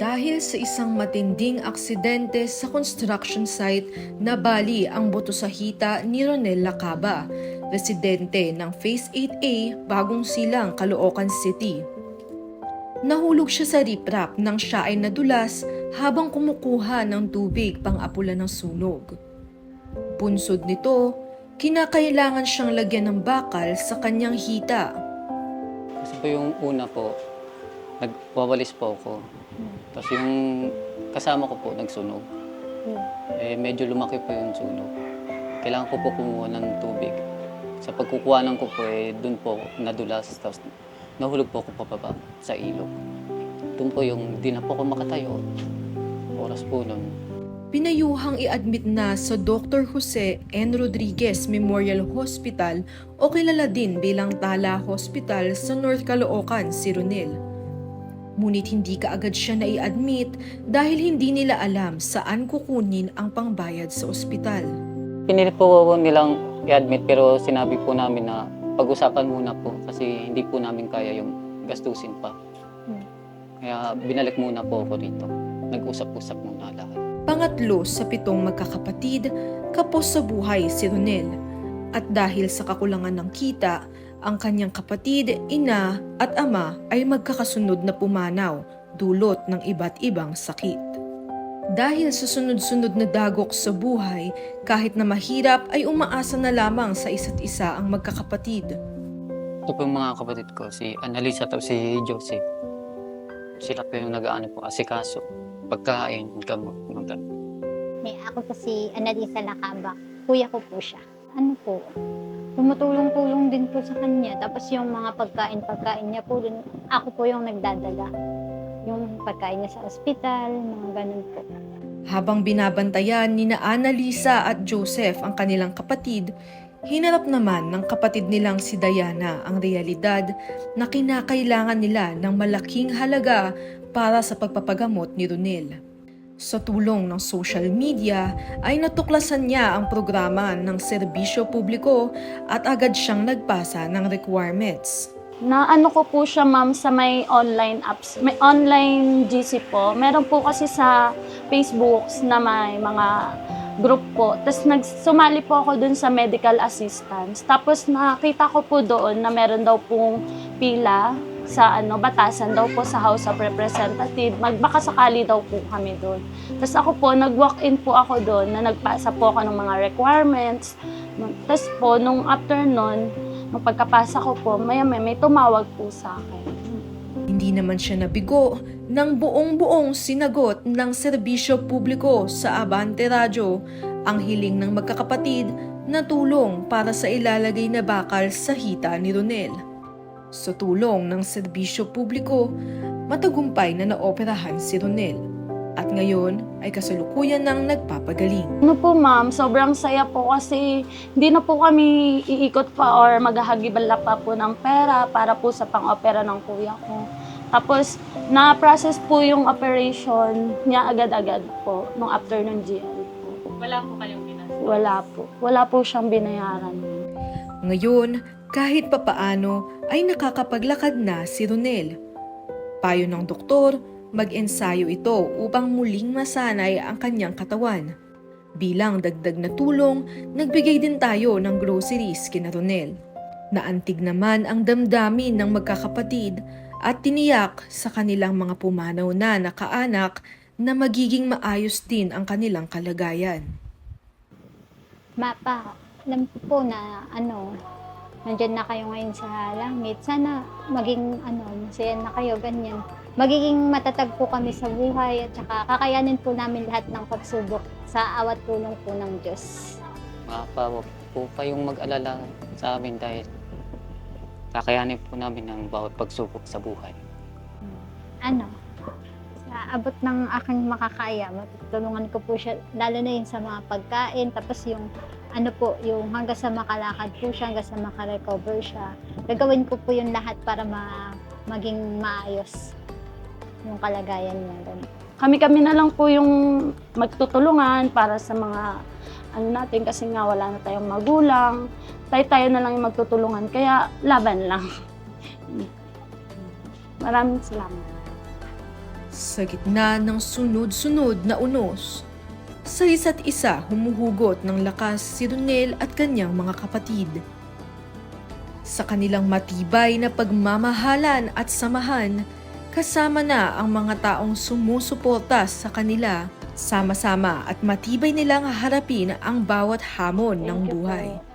Dahil sa isang matinding aksidente sa construction site, nabali ang buto sa hita ni Ronel Lacaba, residente ng Phase 8A, Bagong Silang, Caloocan City. Nahulog siya sa riprap nang siya ay nadulas habang kumukuha ng tubig pang-apula ng sunog. Punsod nito, kinakailangan siyang lagyan ng bakal sa kanyang hita. Kasi po yung una po, nagwawalis po ako. Tapos yung kasama ko po nagsunog. Eh, medyo lumaki po yung sunog. Kailangan ko po kumuha ng tubig. Sa pagkukuhanan ko po, eh, dun po nadulas. Tapos nahulog po ako pababa sa ilog. Doon po yung di na po ako makatayo. Oras po nun. Pinayuhang i-admit na sa Dr. Jose N. Rodriguez Memorial Hospital o kilala din bilang Tala Hospital sa North Caloocan, si Ronel. Ngunit hindi kaagad siya na i-admit dahil hindi nila alam saan kukunin ang pangbayad sa ospital. Pinilit po nilang i-admit pero sinabi po namin na pag-usapan muna po kasi hindi po namin kaya yung gastusin pa. Kaya binalik muna po ako rito. Nag-usap-usap muna lahat. Pangatlo sa pitong magkakapatid, kapos sa buhay si Ronel. At dahil sa kakulangan ng kita, ang kanyang kapatid, ina at ama ay magkakasunod na pumanaw dulot ng iba't ibang sakit. Dahil sa sunod-sunod na dagok sa buhay, kahit na mahirap ay umaasa na lamang sa isa't isa ang magkakapatid. Ito po yung mga kapatid ko, si Annalisa at si Josie. Sila po yung nag-ano po, asikaso. Pagkain, gamot, mga. May ako po si Annalisa Lacaba. Kuya ko po siya. Ano po, tumutulong-tulong din po sa kanya. Tapos yung mga pagkain-pagkain niya po, dun, ako po yung nagdadala. Yung pagkain niya sa ospital, mga ganun po. Habang binabantayan ni na Annalisa at Joseph ang kanilang kapatid, hinarap naman ng kapatid nilang si Diana ang realidad na kinakailangan nila ng malaking halaga para sa pagpapagamot ni Ronel. Sa tulong ng social media ay natuklasan niya ang programa ng serbisyo publiko at agad siyang nagpasa ng requirements. Na ano ko po siya ma'am sa may online apps. May online GC po. Meron po kasi sa Facebook na may mga group po. Tapos nagsumali po ako dun sa medical assistance. Tapos nakita ko po doon na meron daw pong pila sa ano batasan daw po sa House of Representative. Magbaka sakali daw po kami doon. Tapos ako po, nag-walk-in po ako doon na nagpasa po ako ng mga requirements. Tapos po, nung after nun, nung pagkapasa ko po, maya may, may tumawag po sa akin. Hindi naman siya nabigo nang buong-buong sinagot ng serbisyo publiko sa Abante Radyo ang hiling ng magkakapatid na tulong para sa ilalagay na bakal sa hita ni Ronel. Sa tulong ng serbisyo publiko, matagumpay na naoperahan si Ronel at ngayon ay kasalukuyan ng nagpapagaling. Ano po ma'am, sobrang saya po kasi hindi na po kami iikot pa or maghahagibala pa po ng pera para po sa pang-opera ng kuya ko. Tapos, na-process po yung operation niya agad-agad po nung after ng GL po. Wala po kayong binasa. Wala po. Wala po siyang binayaran. Ngayon, kahit papaano ay nakakapaglakad na si Ronel. Payo ng doktor, mag-ensayo ito upang muling masanay ang kanyang katawan. Bilang dagdag na tulong, nagbigay din tayo ng groceries kina Ronel. Naantig naman ang damdamin ng magkakapatid at tiniyak sa kanilang mga pumanaw na nakaanak na magiging maayos din ang kanilang kalagayan. Mapa, alam ko po na ano, nandyan na kayo ngayon sa langit. Sana maging ano, masaya na kayo, ganyan. Magiging matatag po kami sa buhay at saka kakayanin po namin lahat ng pagsubok sa awat tulong po ng Diyos. Mapawag po kayong mag-alala sa amin dahil kakayanin po namin ang bawat pagsubok sa buhay. Ano, abot ng aking makakaya, matutulungan ko po siya, lalo na yun sa mga pagkain, tapos yung ano po, yung hanggang sa makalakad po siya, hanggang sa makarecover siya. Gagawin ko po yung lahat para ma maging maayos yung kalagayan niya. Ganun. Kami-kami na lang po yung magtutulungan para sa mga ano natin kasi nga wala na tayong magulang. Tayo-tayo na lang yung magtutulungan. Kaya laban lang. Maraming salamat. Sa gitna ng sunod-sunod na unos, sa isa't isa humuhugot ng lakas si Ronel at kanyang mga kapatid. Sa kanilang matibay na pagmamahalan at samahan, kasama na ang mga taong sumusuporta sa kanila, sama-sama at matibay nilang haharapin ang bawat hamon ng buhay. po.